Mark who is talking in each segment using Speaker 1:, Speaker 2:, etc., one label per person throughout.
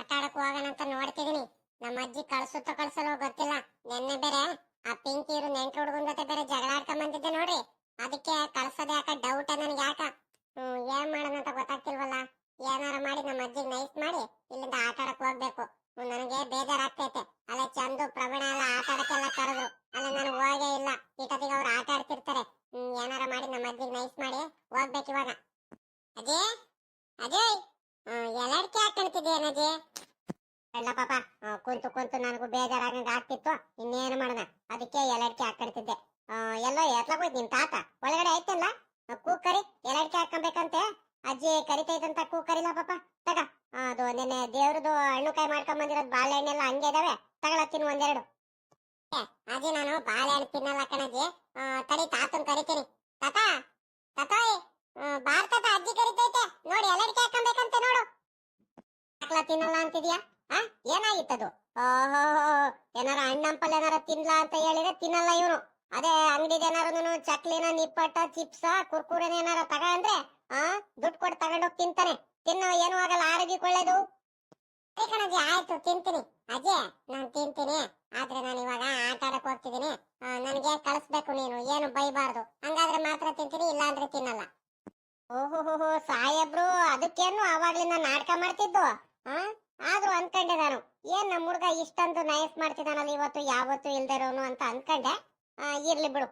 Speaker 1: ಆಟ ಆಡಕ್ ಹೋಗೋಣ ಅಂತ ನೋಡ್ತಿದೀನಿ. ನಮ್ಮ ಅಜ್ಜಿ ಕಳ್ಸುತ್ತ ಕಳ್ಸಲ್ಲೋ ಗೊತ್ತಿಲ್ಲ. ನೆನ್ನೆ ಬೇರೆ ಆ ಪಿಂಕಿ ಇರು ನೆಂಟ್ರ ಹುಡುಗನ್ ಜೊತೆ ಬೇರೆ ಜಗಳ ಆಡ್ಕೊಂಡ್ ಬಂದಿದ್ದೆ ನೋಡ್ರಿ. ಅದಕ್ಕೆ ಕಳ್ಸೋದ್ ಯಾಕ? ಡೌಟ್ ನನ್ಗೆ ಯಾಕ? ಹ್ಮ್, ಏನ್ ಮಾಡೋಣ ಅಂತ ಗೊತ್ತಾಗ್ತಿಲ್ವಲ್ಲ? ಏನಾರ ಮಾಡಿ ನಮ್ಮ ಅಜ್ಜಿಗೆ ನೈಸ್ ಮಾಡಿ ಇಲ್ಲಿಂದ ಆಟ ಆಡಕ್ ಹೋಗ್ಬೇಕು. ನನಗೆ ಬೇಜಾರಾಗ್ತೈತೆ. ಅಲ್ಲ ಚಂದು, ಪ್ರವೀಣ ಎಲ್ಲ ಆಟ ಆಡಕ್ಕೆಲ್ಲ ಕರೆದ್ರು. ಅಲ್ಲ ನಾನು ಹೋಗೇ ಇಲ್ಲ. ಇಟತಿಗೆ ಅವ್ರು ಆಟ ಆಡ್ತಿರ್ತಾರೆ. ಏನಾರ ಮಾಡಿ ನಮ್ಮ ಅಜ್ಜಿಗೆ ನೈಸ್ ಮಾಡಿ ಹೋಗ್ಬೇಕು ಇವಾಗ. ಅದೇ ಅಜಯ್! ಎಲ್ಲಡ್ಕೆ ಹಾಕೊಂತಿದ್ದೆ ಏನಜಿ ಇಲ್ಲ ಪಾಪ ಕುಂತು ಕುಂತು ನನಗೂ ಬೇಜಾರಾಗಂಗ ಆಗ್ತಿತ್ತು, ಇನ್ನೇನು ಮಾಡೋಣ ಅದಕ್ಕೆ ಎಲರ್ಜಿ ಹಾಕೊಂತಿದ್ದೆ ಎಲ್ಲೋ ಎತ್ಲಕ್ ಹೋಯ್ತು ನಿಮ್ ತಾತ? ಒಳಗಡೆ ಐತಲ್ಲ ಕೂಕರಿ ಎಲರ್ಜಿ ಹಾಕೊಂಬೇಕಂತೆ ಅಜ್ಜಿ ಕರಿತೈತಂತ ಕೂಕರಿಲ್ಲ ಪಾಪ. ತಗ ಅದು ನಿನ್ನೆ ದೇವ್ರದು ಹಣ್ಣು ಕಾಯಿ ಮಾಡ್ಕೊಂಡ್ ಬಂದಿರೋದು ಬಾಳೆಹಣ್ಣೆಲ್ಲ ಹಂಗೆ ಇದಾವೆ. ತಗೊಳ, ತಿನ್ನು ಒಂದೆರಡು. ಅಜ್ಜಿ ನಾನು ಬಾಳೆಹಣ್ಣು ತಿನ್ನಲ್ಲ ಕಣಜ್ಜಿ ತಡಿ, ತಾತನ್ ಕರಿತೀನಿ. ತಾತ, ತಾತಾಯ್. ಬಾರ್ ತಾತ ಅಜ್ಜಿ ಕರಿತೈತೆ. ನೋಡಿ ಎಲ್ಲಡ್ಕೆ ಹಾಕೊಂಬೇಕಂತೆ ನೋಡು. ಹಾಕ್ಲಾ ತಿನ್ನಲ್ಲ ಅಂತಿದ್ಯಾ? ಆ, ಏನಾಗಿತ್ತದು? ಓಹೋ, ಏನಾರ ಹಣ್ಣಂಪಲ್ ಏನಾರ ತಿನ್ಲ ಅಂತ ಹೇಳಿದ್ರೆ ತಿನ್ನಲ್ಲ ಇವನು ಅದೇ ಅಂಗಡಿದ ಏನಾರು ಚಕ್ಲಿನ, ನಿಪ್ಪಟ್ಟ, ಚಿಪ್ಸ, ಕುರ್ಕುರೆನ ಏನಾರ ತಗ ಅಂದ್ರೆ, ಆ, ದುಡ್ಡು ಕೊಟ್ಟು ತಗೊಂಡೋಗಿ ತಿಂತಾನೆ ತಿನ್ನ, ಏನು ಆಗಲ್ಲ, ಆರೋಗ್ಯಕ್ಕೆ ಒಳ್ಳೇದು. ಸರಿ ಕಣಜ್ಜಿ, ಆಯ್ತು, ತಿಂತೀನಿ. ಅಜ್ಜಿ, ನಾನ್ ತಿಂತೀನಿ. ಆದ್ರೆ ನಾನು ಇವಾಗ ಆಟ ಆಡಕ್ ಹೋಗ್ತಿದ್ದೀನಿ. ನನಗೆ ಕಳಿಸ್ಬೇಕು ನೀನು, ಏನು ಬೈಬಾರ್ದು. ಹಂಗಾದ್ರೆ ಮಾತ್ರ ತಿಂತೀನಿ ಇಲ್ಲ ಅಂದ್ರೆ ತಿನ್ನಲ್ಲ. ಓಹೋ ಸಾಹೇಬ್ರು, ಅದಕ್ಕೇನು ಆವಾಗ್ಲಿಂದ ನಾಟಕ ಮಾಡ್ತಿದ್ದು? ಆ? ಆದ್ರೂ ಅನ್ಕೊಂಡೆ ನಾನು. ಏನ್ ನಮ್ಮ ಹುಡುಗ ಇಷ್ಟೊಂದು ನಯಸ್ ಮಾಡ್ತಿದ್ದಾನಲ್ಲ ಇವತ್ತು, ಯಾವತ್ತು ಇಲ್ದಿರೋನು ಅಂತ ಅನ್ಕೊಂಡೆ. ಇರ್ಲಿ ಬಿಡು.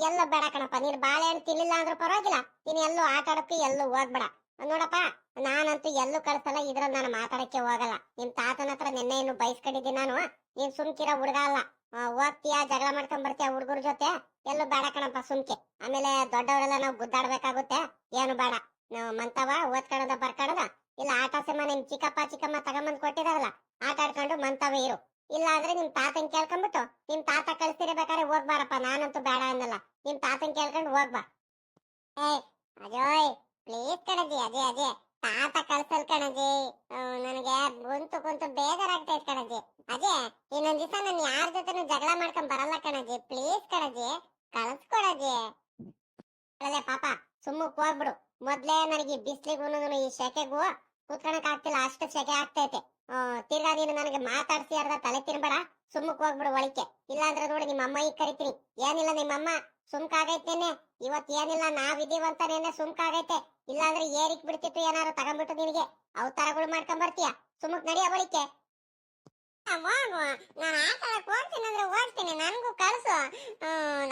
Speaker 1: ಎಲ್ಲ ಬೇಡ ಕಣಪ್ಪ. ನೀನ್ ಬಾಳೆಹಣ್ಣು ತಿನ್ನಿಲ್ಲ ಅಂದ್ರೂ ಪರವಾಗಿಲ್ಲ. ನೀನ್ ಎಲ್ಲೂ ಆಟ ಆಡಕ್ಕೆ ಎಲ್ಲೂ ಹೋಗ್ಬೇಡ. ನೋಡಪ್ಪ, ನಾನಂತೂ ಎಲ್ಲೂ ಕಳ್ಸಲ್ಲ ಇದ್ರಲ್ಲಿ ನಾನು ಮಾತಾಡಕ್ಕೆ ಹೋಗಲ್ಲ. ನಿಮ್ ತಾತನ ಹತ್ರ ನಿನ್ನೆ ಇನ್ನು ಬಯಸ್ಕೊಂಡಿದ್ದೀನಿ ನಾನು. ನೀನ್ ಸುಮ್ಕಿರೋ ಹುಡ್ಗ ಅಲ್ಲ. ಹೋಗ್ತೀಯಾ ಜಗಳ ಮಾಡ್ಕೊಂಡ್ ಬರ್ತೀಯಾ ಹುಡುಗರ ಜೊತೆ? ಎಲ್ಲೂ ಬೇಡ ಕಣಪ್ಪ, ಸುಮ್ಕೆ. ಆಮೇಲೆ ದೊಡ್ಡವರೆಲ್ಲ ನಾವು ಗುದ್ದಾಡ್ಬೇಕಾಗುತ್ತೆ. ಏನು ಬೇಡ. ನಾವು ಮಂತವ ಓದ್ಕೊಳ್ಳೋದ ಬರ್ಕೊಳ್ಳೋದ ಇಲ್ಲ, ಆಟ ಸಿನಿಮಾ ನಿಮ್ ಚಿಕ್ಕಪ್ಪ, ಚಿಕ್ಕಮ್ಮ ತಗೊಂಬಂದ್ ಕೊಟ್ಟಿದಾರಲ್ಲ, ಆಟ ಆಡ್ಕೊಂಡು ಮಂತವ ಇರು. ಇಲ್ಲ ಅಂದ್ರೆ ನಿಮ್ ತಾತನ್ ಕೇಳ್ಕೊಂಡ್ಬಿಟ್ಟು ನಿಮ್ ತಾತ ಕಳಿಸ್ತಿರ್ಬೇಕಾದ್ರೆ ಹೋಗ್ಬಾರಪ್ಪ, ನಾನಂತೂ ಬೇಡ ಅನ್ನಲ್ಲ. ನಿಮ್ ತಾತನ್ ಕೇಳ್ಕೊಂಡು ಹೋಗ್ಬಾ. ಏ ಅಜಯ್ ಪ್ಲೀಸ್ ಕಣಜಿ, ಅಜಯ್ ಅಜಯ್. ತಾತ ಕಲ್ಸಲ್ ಕಣಜಿ ನನಗೆ ಕುಂತು ಕುಂತು ಬೇಜಾರಾಗ್ತೈತ್ ಕಣಜಿ ಅದೇ ಇನ್ನೊಂದ್ ದಿವಸ ನಾನು ಯಾರ ಜೊತೆನೂ ಜಗಳ ಮಾಡ್ಕೊಂಡ್ ಬರಲ್ಲ ಕಣಜಿ ಪ್ಲೀಸ್ ಕಣಜಿ ಕಳ್ಸ್ಕೊಡಜಿ ಅಲ್ಲೇ ಪಾಪ, ಸುಮ್ಮ ಹೋಗ್ಬಿಡು. ಮೊದ್ಲೇ ನನಗೆ ಬಿಸ್ಲಿಗೂ ಈ ಸೆಕೆಗೂ ಕುತ್ಕೊಳಕ್ ಆಗ್ತಿಲ್ಲ, ಅಷ್ಟು ಸೆಕೆ ಆಗ್ತೈತೆ ತಿರ್ಗಾ ನೀನು ನನಗೆ ಮಾತಾಡ್ಸಿ ಅರ್ಧ ತಲೆ ತಿನ್ಬೇಡ ಸುಮ್ಮಕ್ ಹೋಗ್ಬಿಡು ಒಳಿಕೆ ಇಲ್ಲಾಂದ್ರೆ ನೋಡಿ ನಿಮ್ಮ ಅಮ್ಮ ಈಗ ಕರಿತೀನಿ. ಏನಿಲ್ಲ ನಿಮ್ಮಮ್ಮ ಸುಮ್ಕಾಗೈತೇನೆ ಇವತ್ ಏನಿಲ್ಲ ನಾವಿದೀವಂತಾನೇನೆ ಸುಮ್ಕಾಗೈತೆ ಇಲ್ಲಾಂದ್ರೆ ಏರಿಕ್ ಬಿಡ್ತಿತ್ತು ಏನಾರು ತಗೊಂಡ್ಬಿಟ್ಟು ನಿನಗೆ? ಅವತಾರಗಳು ಮಾಡ್ಕೊಂಡ್ ಬರ್ತೀಯ ಸುಮ್ಮಕ್ ನಡಿಯ ಒಳಿಕೆ ನಾನು ಆಟ ಆಡಕ್ ಹೋಗ್ತೀನಿ ಅಂದ್ರೆ ಹೋಗ್ತೀನಿ ನನ್ಗೂ ಕಳ್ಸು.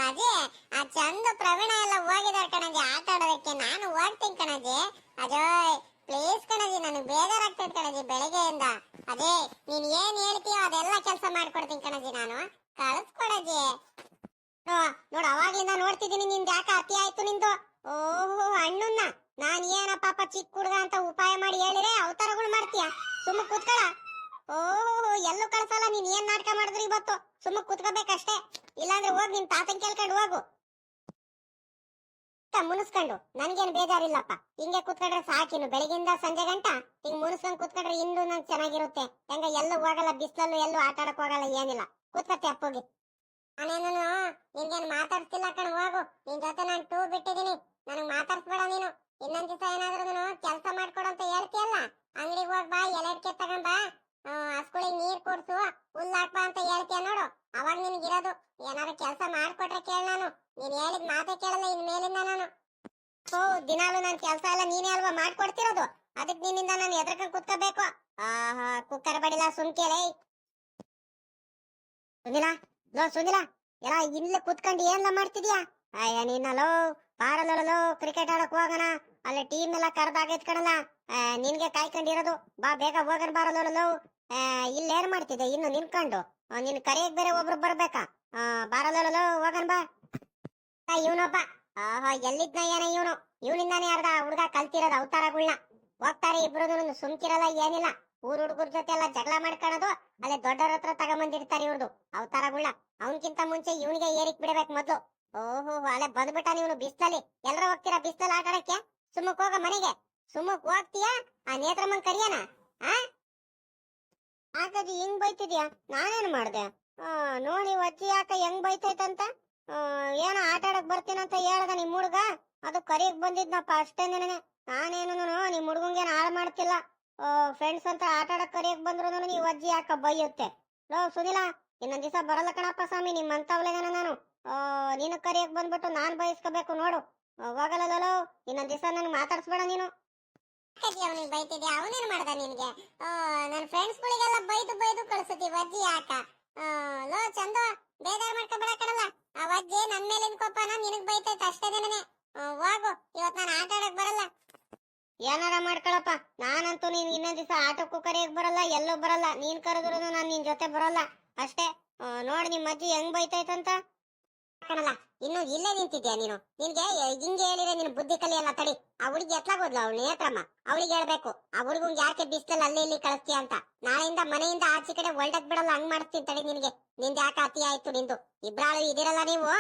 Speaker 1: ಅದೇ ಆ ಚಂದ ಪ್ರವೀಣ ಎಲ್ಲ ಹೋಗಿದಾರ ಕಣಜಿ, ಆಟ ಆಡೋದಕ್ಕೆ. ನಾನು ಹೋಗ್ತೀನಿ ಕಣಜಿ. ಅಜಯ್ ಪ್ಲೀಸ್ ಕಣಜಿ, ನನಗೆ ಬೇಜಾರಾಗ್ತೈತೆ ಕಣಜಿ ಬೆಳಿಗ್ಗೆಯಿಂದ. ಅದೇ ನೀನ್ ಏನ್ ಹೇಳ್ತೀಯೋ ಅದೆಲ್ಲ ಕೆಲಸ ಮಾಡ್ಕೊಡ್ತೀನಿ ಕಣಜಿ ನಾನು. ಕಳಿಸ್ಕೊಡಜಿ ನೋಡು, ಅವಾಗ್ಲಿಂದ ನೋಡ್ತಿದ್ದೀನಿ ನಿಂದ ಯಾಕೆ ಅತಿ ಆಯ್ತು ನಿಂದು? ಓಹೋ ಹಣ್ಣುನ್ನ ನಾನ್ ಏನ ಪಾಪ ಚಿಕ್ಕ ಹುಡುಗ ಅಂತ ಉಪಾಯ ಮಾಡಿ ಹೇಳಿದ್ರೆ ಅವತಾರಗಳು ಮಾಡ್ತೀಯ? ಸುಮ್ಮ ಕೂತ್ಕೊಳ. ಓ, ಎಲ್ಲೂ ಕಳ್ಸಲ್ಲ, ನೀನ್ ಏನ್ ನಾಟಕ ಮಾಡಿದ್ರಿ ಇವತ್ತು? ಸುಮ್ಮ ಕುತ್ಕೋಬೇಕಷ್ಟೇ. ಇಲ್ಲಾಂದ್ರೆ ಹೋಗ್ ನಿನ್ ತಾತನ್ ಕೇಳ್ಕೊಂಡು ಹೋಗು. ಮುನಿಸ್ಕೊಂಡು. ನನ್ಗೇನು ಬೇಜಾರಿಲ್ಲಪ್ಪ. ಹಿಂಗೆ ಕೂತ್ಕೊಂಡ್ರೆ ಸಾಕಿನ್ನು ಬೆಳಗಿಂದ ಸಂಜೆ ಗಂಟ ಹಿಂಗ್ ಮುನಿಸ್ಕೊಂಡ್ ಕೂತ್ಕೊಂಡ್ರೆ ಇನ್ನೂ ನನ್ ಚೆನ್ನಾಗಿರುತ್ತೆ. ಹೆಂಗ ಎಲ್ಲೂ ಹೋಗಲ್ಲ, ಬಿಸ್ಲಲ್ಲೂ ಎಲ್ಲೂ ಆಟ ಆಡಕ್ ಹೋಗಲ್ಲ, ಏನಿಲ್ಲ. ಕೂತ್ಕತ್ತೆ ಅಪ್ಪೋಗಿ. ನಾನೇನು ನಿಂಗೇನು ಮಾತಾಡ್ತಿಲ್ಲ ಕಣ, ಹೋಗು. ನಿನ್ ಜೊತೆ ನಾನು ಟೂ ಬಿಟ್ಟಿದೀನಿ ನನಗ್ ಮಾತಾಡ್ಸ್ಬೇಡ ನೀನು. ಇನ್ನೊಂದ್ ದಿವಸ ಏನಾದ್ರೂ ಕೆಲಸ ಮಾಡ್ಕೊಡು ಅಂತ ಹೇಳ್ತೀಯಲ್ಲ, ಅಂಗಡಿಗೆ ಹೋಗ್ ಬಾ ಎಲೆಡ್ಕೆ ತಗೊಂಡ್ ಬಾ. ಹಸ್ಗಳಿಗೆ ನೀರ್ ಕೊಡ್ಸು, ಹುಲ್ಲು ಹಾಕ್ಬಾ ಅಂತ ಹೇಳ್ತೀಯ ನೋಡು. ಅವಾಗ ನಿನ್ಗಿರೋದು. ಏನಾದ್ರು ಕೆಲಸ ಮಾಡ್ಕೊಟ್ರೆ ಕೇಳ ನಾನು. ನೀನ್ ಹೇಳಿದ್ ಮಾತೇ ಕೇಳಲ್ಲ ಇನ್ ಮೇಲಿಂದ ನಾನು. ಓ ದಿನಾಲು ನನ್ ಕೆಲಸ ಎಲ್ಲ ನೀನೇ ಅಲ್ವಾ ಮಾಡ್ಕೊಡ್ತಿರೋದು? ಅದಕ್ ನಿನ್ನಿಂದ ನಾನು ಎದ್ರಕ ಕುತ್ಕೋಬೇಕು. ಆಹಾ, ಕುಕ್ಕರ್ ಬಡಿಲ ಸುಮ್ಕೇಳೆ ಸುನಿಲ, ಲೋ, ಸುನಿಲ. ಎಲ್ಲ ಇಲ್ಲೇ ಕುತ್ಕೊಂಡು ಏನೆಲ್ಲ ಮಾಡ್ತಿದ್ಯಾ? ಅಯ್ಯ ನೀನಲ್ಲೋ ಬಾರಲ್ಲೋ ಕ್ರಿಕೆಟ್ ಆಡಕ್ ಹೋಗೋಣ. ಅಲ್ಲಿ ಟೀಮ್ ಎಲ್ಲ ಕರ್ದಾಗೈತ್ ಕಣಲ್ಲ ನಿನ್ಗೆ ಕಾಯ್ಕೊಂಡಿರೋದು. ಬಾ, ಬೇಗ ಹೋಗನ್ ಬಾರಲ್ಲೋ ಇಲ್ಲೇನ್ ಮಾಡ್ತಿದ್ದೆ? ಇನ್ನು ನಿನ್ಕೊಂಡು ನಿನ್ ಕರೆಯಕ್ ಬೇರೆ ಒಬ್ರು ಬರ್ಬೇಕಾ? ಬಾರಲ್ಲೋ ಹೋಗನ್ ಬಾ. ಇವನೊಬ್ಬ. ಎಲ್ಲಿದ್ನ ಏನ ಇವನು? ಇವನಿಂದಾನೇ ಅರ್ಧ ಹುಡುಗ ಕಲ್ತಿರೋದು ಅವತಾರಗಳನ್ನ ಹೋಗ್ತಾರೆ ಇಬ್ರು ಸುಮ್ಕಿರಲ್ಲ ಏನಿಲ್ಲ. ಊರ್ ಹುಡುಗರ ಜೊತೆ ಎಲ್ಲ ಜಗಳ ಮಾಡ್ಕೊಳೋದು ಅಲ್ಲೇ ದೊಡ್ಡವ್ರ ಹತ್ರ ತಗೊಂಬಂದಿರ್ತಾರೆ ಇವ್ರದು, ಅವತಾರಗಳ್ನ. ಅವನ್ಕಿಂತ ಮುಂಚೆ ಇವನಿಗೆ ಏರಿಕ್ ಬಿಡ್ಬೇಕು ಮೊದ್ಲು. ಓಹೋ ಅಲ್ಲೇ ಬಂದ್ಬಿಟ್ಟ ನೀವು ಬಿಸ್ಲಲ್ಲಿ. ಎಲ್ಲರೂ ಹೋಗ್ತೀರಾ ಬಿಸ್ಲಲ್ಲಿ ಆಟ ಸುಮ್ಮಕ್ ಹೋಗ ಮನೆಗೆ. ಸುಮ್ಮಕ್ ಹೋಗ್ತೀಯಾ? ಆ ನೇತ್ರಮ್ಮನ್ ಕರಿಯನ? ಆ? ಹಾಗಾದ್ರೆ ಹಿಂಗ್ ಬೈತಿದ್ಯಾ? ನಾನೇನ್ ಮಾಡ್ದೆ? ನೋಡಿ ಅಜ್ಜಿ ಯಾಕ ಹೆಂಗ್ ಬೈತೈತಂತ? ಏನೋ ಆಟ ಆಡಕ್ ಬರ್ತೀನಂತ ಹೇಳ್ದ ನಿಮ್ ಹುಡ್ಗ? ಅದು ಕರಿಯಕ್ ಬಂದಿದ್ನಪ್ಪ ಅಷ್ಟೇ ನಿನಗೆ. ನಾನೇನು ನಿಮ್ ಹುಡ್ಗಂಗೇನ್ ಹಾಳು ಮಾಡ್ತಿಲ್ಲ.
Speaker 2: ಫ್ರೆಂಡ್ಸ್ ಅಂತ ಆಟ ಆಡಕ್ ಕರಿಯಕ್ ಬಂದ್ರು ನೀವ್ ಅಜ್ಜಿ ಯಾಕ ಬೈಯುತ್ತೆ. ಲೋ ಸುನಿಲ ಇನ್ನೊಂದ್ ದಿವಸ ಬರಲ್ಲ ಕಣಪ್ಪ ಸ್ವಾಮಿ, ನಿಮ್ ಅಂತವ್ಲೇನ ನಾನು. ನೀನು ಕರಿಯಕ್ ಬಂದ್ಬಿಟ್ಟು ನಾನ್ ಬಯಸ್ಕೋಬೇಕು ನೋಡು. ಹೋಗಲ್ಲ ಇನ್ನೊಂದ್ ದಿವಸ ನನ್ಗೆ ಮಾತಾಡ್ಸ್ಬೇಡ ನೀನು.
Speaker 1: ಅಜ್ಜಿ ಅವನಿಗೆ ಬೈತಿದ್ದೆ ಅವನೇನ್ ಮಾಡ್ದ ನಿನ್ಗೆ? ನನ್ನ ಫ್ರೆಂಡ್ಸ್ ಫ್ರೆಂಡ್ಸ್ಗಳಿಗೆಲ್ಲ ಬೈದು ಬೈದು ಕಳ್ಸತಿ ವಜ್ಜಿ ಯಾಕ? ಲೋ ಚಂದ, ಬೇಜಾರ್ ಮಾಡ್ಕೊಬೇಡ ಕಣಲ್ಲ. ಆ ವಜ್ಜಿ ನನ್ ಮೇಲೆ ಕೋಪನ ನಿನಗ್ ಬೈತೈತೆ ಅಷ್ಟೇನೇನೆ ಹೋಗು, ಇವತ್ ನಾನು ಆಟ ಆಡಕ್ ಬರಲ್ಲ.
Speaker 2: ಏನಾರ ಮಾಡ್ಕೊಳಪ್ಪ, ನಾನಂತೂ ನೀನ್ ಇನ್ನೊಂದ್ ದಿವಸ ಆಟಕ್ಕೂ ಕರೆಯಕ್ ಬರಲ್ಲ, ಎಲ್ಲೂ ಬರಲ್ಲ. ನೀನ್ ಕರೆದ್ರು ನಾನ್ ನಿನ್ ಜೊತೆ ಬರಲ್ಲ. ಅಷ್ಟೇ ನೋಡಿ ನೋಡ್ ನಿಮ್ ಅಜ್ಜಿ ಹೆಂಗ್ ಬೈತೈತಂತ?
Speaker 1: ಕಣಲ್ಲ. ಇನ್ನು ಇಲ್ಲೇ ನಿಂತಿದ್ಯಾ ನೀನು? ನಿನ್ಗೆ ಹಿಂಗೆ ಹೇಳಿದ್ರೆ ನೀನು ಬುದ್ಧಿ ಕಲಿಯಲ್ಲ ತಡಿ. ಆ ಹುಡುಗಿ ಎತ್ಲಾಗೋದ್ಲು ಅವಳು, ನೇತ್ರಮ್ಮ. ಅವಳಿಗೆ ಹೇಳ್ಬೇಕು, ಆ ಹುಡುಗಂಗ್ ಯಾಕೆ ಬಿಸ್ಲಲ್ಲಿ ಅಲ್ಲಿ ಇಲ್ಲಿ ಕಳಿಸ್ತೀಯ ಅಂತ? ನಾಳೆಯಿಂದ ಮನೆಯಿಂದ ಆಚೆ ಕಡೆ ಒಳ್ಳೆದ್ ಬಿಡಲ್ಲ, ಹಂಗ್ ಮಾಡ್ತೀನಿ ತಡಿ ನಿನ್ಗೆ. ನಿಂದ ಯಾಕೆ ಅತಿ ಆಯ್ತು ನಿಂದು? ಇಬ್ರಾಳು ಇದಿರಲ್ಲ ನೀವು?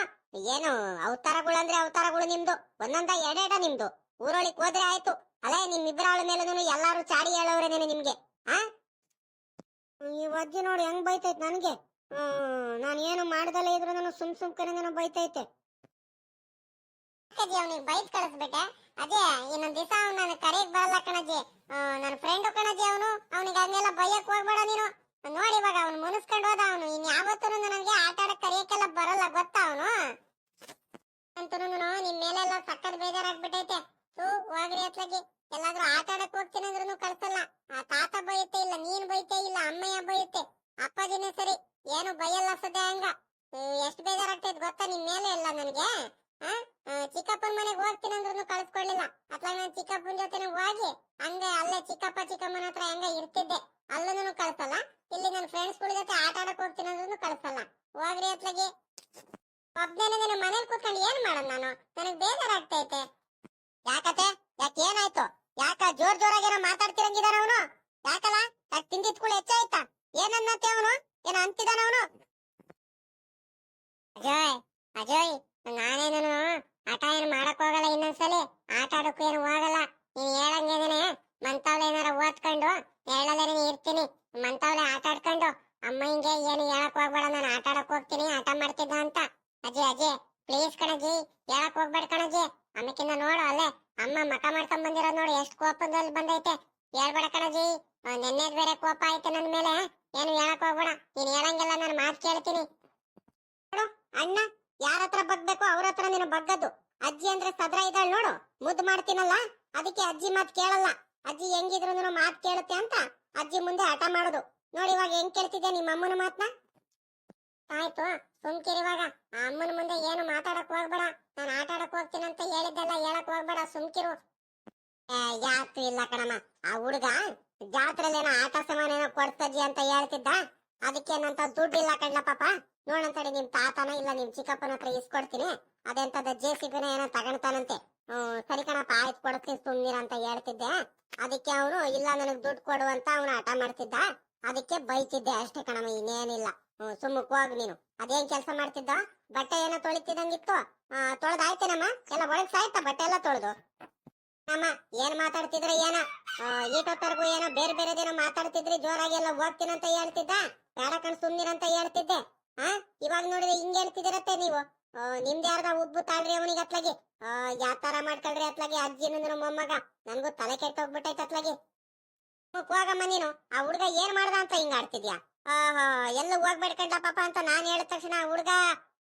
Speaker 1: ಏನು, ಅವತಾರಗಳು ಅಂದ್ರೆ ಅವತಾರಗಳು ನಿಮ್ದು? ಒಂದೊಂದ ಎಡೆಡ ನಿಮ್ದು. ಊರೊಳಿಕ್ ಹೋದ್ರೆ ಆಯ್ತು. ಅಲ್ಲೇ ನಿಮ್ ಇಬ್ರಾಳ ಮೇಲೂ ಎಲ್ಲಾರು ಚಾಡಿ ಹೇಳೋರೇನೇನೆ ನಿಮ್ಗೆ
Speaker 2: ಈ ಅಜ್ಜಿ ನೋಡಿ ಹೆಂಗ್ ಬೈತೈತ್ ನನಗೆ. ನಾನ್ ಏನು ಮಾಡ್ದಲ್ಲ ಇದ್ರು ನಾನು ಸುಮ್ ಸುಮ್ ನಾನು ಬೈತೈತೆ.
Speaker 1: ಅಜ್ಜಿ, ಅವನಿಗೆ ಬೈಕ್ ಕಳಿಸ್ಬಿಟ್ಟೆ. ಅದೇ ಇನ್ನೊಂದ್ ದಿವಸ ಅವ್ನು ನನ್ನ ಕರೆಯಕ್ ಬರಲ್ಲ ಕಣಜ್ಜಿ. ನನ್ನ ಫ್ರೆಂಡ್ ಕಣಜಿ ಅವನು. ಅವನಿಗೆ ಅದನ್ನೆಲ್ಲ ಬೈಯಕ್ ಹೋಗ್ಬೇಡ ನೀನು. ನೋಡಿ ಇವಾಗ ಅವ್ನು ಮುನಿಸ್ಕೊಂಡು ಹೋದ ಅವನು. ಇನ್ ಯಾವತ್ತೂ ನನಗೆ ಆಟ ಆಡಕ್ ಕರೆಯಕ್ಕೆಲ್ಲ ಬರಲ್ಲ, ಗೊತ್ತಾ ಅವನು? ಅಂತೂ ನಿಮ್ ಮೇಲೆಲ್ಲ ಸಕ್ಕತ್ ಬೇಜಾರಾಗ್ಬಿಟ್ಟೈತೆ. ತೂ ಹೋಗ್ರಿ ಅತ್ಲಾಗಿ ಎಲ್ಲಾದ್ರೂ ಆಟ ಆಡಕ್ ಹೋಗ್ತೀನಿ ಅಂದ್ರೂ ಕಳ್ಸಲ್ಲ. ಆ ತಾತ ಬೈಯುತ್ತೆ ಇಲ್ಲ, ನೀನ್ ಬೈತೆ ಇಲ್ಲ, ಅಮ್ಮಯ್ಯ ಬೈಯುತ್ತೆ. ಅಪ್ಪಾಜಿನೇ ಸರಿ. ಏನು ಬೈಯಲ್ಲ ಸದ್ಯ ಹಂಗ? ಎಷ್ಟು ಬೇಜಾರಾಗ್ತೈತೆ ಗೊತ್ತಾ ನಿಮ್ ಮೇಲೆ ಇಲ್ಲ ನನಗೆ? ಚಿಕ್ಕಪ್ಪನ ಮನೆಗೆ ಹೋಗ್ತೀನಿ ಅಂದ್ರೂ ಕಳ್ಸ್ಕೊಳ್ಳಿಲ್ಲ ಅಥವಾ ನಾನು ಚಿಕ್ಕಪ್ಪನ ಜೊತೆ ಹೋಗಿ ಹಂಗೆ ಅಲ್ಲೇ ಚಿಕ್ಕಪ್ಪ ಚಿಕ್ಕಮ್ಮನ ಹತ್ರ ಹೆಂಗ ಇರ್ತಿದ್ದೆ. ಅಲ್ಲೂ ಕಳ್ಸಲ್ಲ. ಇಲ್ಲಿ ನನ್ನ ಫ್ರೆಂಡ್ಸ್ಗಳ ಜೊತೆ ಆಟ ಆಡಕ್ ಹೋಗ್ತೀನಿ ಅಂದ್ರೂ ಕಳ್ಸಲ್ಲ. ಹೋಗ್ರಿ ಅತ್ಲಗಿ. ಒಬ್ನೇನೆ ನನ್ನ ಮನೇಲಿ ಕೂತ್ಕೊಂಡು ಏನ್ ಮಾಡೋಣ ನಾನು? ನನಗ್ ಬೇಜಾರಾಗ್ತೈತೆ. ಯಾಕತೆ ಯಾಕೆ ಏನಾಯ್ತು? ಯಾಕ ಜೋರ್ ಏನೋ ಮಾತಾಡ್ತಿರಂಗಿದಾನ ಅವನು? ಯಾಕಲ್ಲ? ಯಾಕೆ ಕೂಡ ಹೆಚ್ಚಾಯ್ತಾ? ಏನನ್ನತ್ತೆ ಅವನು? ಏನ ಅಂತಿದಾನ ಅವನು. ಅಜಯ್ ಅಜಯ್, ನಾನೇನು ಆಟ ಏನು ಮಾಡಕ್ ಹೋಗಲ್ಲ ಇನ್ನೊಂದ್ಸಲಿ. ಆಟ ಆಡಕ್ಕೂ ಏನು ಹೋಗಲ್ಲ ನೀನ್ ಹೇಳಂಗಿದೀನಿ ಮಂತಾವ್ಲೆ ಏನಾರ ಓದ್ಕೊಂಡು, ಹೇಳಲ್ಲೇ ಇರ್ತೀನಿ. ಮಂತಾವ್ಲೆ ಆಟ ಆಡ್ಕೊಂಡು ಅಮ್ಮ ಹಿಂಗೆ ಏನು ಹೇಳಕ್ ಹೋಗ್ಬೇಡ ನಾನು ಆಟ ಆಡಕ್ ಹೋಗ್ತೀನಿ, ಆಟ ಮಾಡ್ತಿದ್ದ ಅಂತ. ಅಜಯ್ ಅಜಯ್ ಪ್ಲೀಸ್ ಕಣಜಿ, ಹೇಳಕ್ ಹೋಗ್ಬೇಡ ಕಣಜಿ. ಆಮೇಕಿಂದ ನೋಡು ಅಲ್ಲೇ, ಅಮ್ಮ ಮಠ ಮಾಡ್ಕೊಂಡ್ ಬಂದಿರೋದ್ ನೋಡಿ, ಎಷ್ಟು ಕೋಪದಲ್ಲಿ ಬಂದೈತೆ. ಹೇಳ್ಬೇಡ ಕಣಜಿ ನಿನ್ನೆದ್ ಬೇರೆ ಕೋಪ ಐತೆ ನನ್ ಮೇಲೆ. ಏನು ಹೇಳಕ್ ಹೋಗ್ಬೇಡ. ನೀನ್ ಹೇಳಂಗಿಲ್ಲ ನಾನು ಮಾತು ಕೇಳ್ತೀನಿ. ನೋಡು, ಅಣ್ಣ ಯಾರ ಹತ್ರ ಬಗ್ಬೇಕು ಅವ್ರ ಹತ್ರ ನೀನು ಬಗ್ಗದ್ದು ಅಜ್ಜಿ ಅಂದ್ರೆ ಸದ್ರ ಇದ್ದಾಳ್ ನೋಡು, ಮುದ್ದು ಮಾಡ್ತೀನಲ್ಲ, ಅದಕ್ಕೆ ಅಜ್ಜಿ ಮಾತ್ ಕೇಳಲ್ಲ. ಅಜ್ಜಿ ಹೆಂಗಿದ್ರು ನೀನು ಮಾತ್ ಕೇಳುತ್ತೆ ಅಂತ ಅಜ್ಜಿ ಮುಂದೆ ಹಠ ಮಾಡೋದು. ನೋಡಿ ಇವಾಗ ಹೆಂಗ್ ಕೇಳ್ತಿದ್ದೆ ನಿಮ್ಮ ಅಮ್ಮನ ಮಾತ್ನ? ಆಯ್ತು, ಸುಮ್ಕಿರಿ ಇವಾಗ. ಆ ಅಮ್ಮನ ಮುಂದೆ ಏನು ಮಾತಾಡಕ್ ಹೋಗ್ಬೇಡ. ನಾನು ಆಟ ಆಡಕ್ ಹೋಗ್ತೀನಿ ಅಂತ ಹೇಳಿದ್ದೆಲ್ಲ ಹೇಳಕ್ ಹೋಗ್ಬೇಡ, ಸುಮ್ಕಿರು. ಯಾತು ಇಲ್ಲ ಕಣಮ್ಮ. ಆ ಹುಡುಗ ಜಾತ್ರೆಲೇನೋ ಆಟ ಸಾಮಾನೇನೋ ಕೊಡ್ತಜ್ಜಿ ಅಂತ ಹೇಳ್ತಿದ್ದ? ಅದಕ್ಕೆ ಏನಂತ ದುಡ್ಡು ಇಲ್ಲ ಕಣ್ಣ ಪಾಪ. ನೋಡಂತಡಿ ನಿಮ್ ತಾತನ ಇಲ್ಲ ನಿಮ್ ಚಿಕ್ಕಪ್ಪನ ಹತ್ರ ಇಸ್ಕೊಡ್ತೀನಿ. ಅದೆಂತದ ಜೆ ಸಿ ಬಿನ ಏನೋ ತಗೊಂತಾನಂತೆ. ಸರಿ ಕಣಪ್ಪ, ಆಯ್ತು ಕೊಡ್ತೀನಿ ಸುಮ್ನಿರ ಅಂತ ಹೇಳ್ತಿದ್ದೆ. ಅದಕ್ಕೆ ಅವನು, ಇಲ್ಲ ನನಗ್ ದುಡ್ಡು ಕೊಡು ಅಂತ ಅವನು ಹಠ ಮಾಡ್ತಿದ್ದ. ಅದಕ್ಕೆ ಬೈತಿದ್ದೆ ಅಷ್ಟೇ ಕಣಮ್ಮ, ಇನ್ನೇನಿಲ್ಲ. ಸುಮ್ಮಕ್ ಹೋಗ್ ನೀನು. ಅದೇನ್ ಕೆಲಸ ಮಾಡ್ತಿದ್ದ? ಬಟ್ಟೆ ಏನೋ ತೊಳಿತಿದಂಗಿತ್ತು ತೊಳೆದಾಯ್ತೇನಮ್ಮ ಎಲ್ಲ ಒಳಗ್ ಸಾಯ್ತಾ ಬಟ್ಟೆ ಎಲ್ಲ ತೊಳೆದು? ಅಮ್ಮ, ಏನ್ ಮಾತಾಡ್ತಿದ್ರೆ, ಏನ? ಈಟೊತ್ತರ್ಗು ಏನೋ ಬೇರೆ ಬೇರೆದೇನೋ ಮಾತಾಡ್ತಿದ್ರಿ, ಜೋರಾಗಿ ಎಲ್ಲ ಹೋಗ್ತೀನಿ ಅಂತ ಹೇಳ್ತಿದ್ದ? ಬೇಡ ಕಣ್, ಸುಮ್ನಿರಂತ ಹೇಳ್ತಿದ್ದೆ. ಆ, ಇವಾಗ ನೋಡಿದ್ರೆ ಹಿಂಗ್ ಹೇಳ್ತಿದಿರತ್ತೆ ನೀವು. ನಿಮ್ದು ಯಾರ್ದ ಉಬ್ಬು ತಾಳ್ರಿ ಅವನಿಗೆ ಅತ್ಲಾಗಿ. ಯಾವ ತರ ಮಾಡ್ಕೊಳ್ರಿ ಅತ್ಲಾಗಿ, ಅಜ್ಜಿ ನಂದ್ರ ಮೊಮ್ಮಗ. ನನ್ಗೂ ತಲೆ ಕೆಟ್ಟ ಹೋಗ್ಬಿಟ್ಟೈತೆ ಅತ್ಲಾಗಿ. ಹೋಗ್, ಹೋಗಮ್ಮ ನೀನು. ಆ ಹುಡ್ಗ ಏನ್ ಮಾಡ್ದ ಅಂತ ಹಿಂಗ್ ಆಡ್ತಿದ್ಯಾ? ಆಹಾ, ಎಲ್ಲ ಹೋಗ್ಬೇಡ್ಕಂಡ ಪಾಪ ಅಂತ ನಾನ್ ಹೇಳಿದ ತಕ್ಷಣ ಆ ಹುಡ್ಗ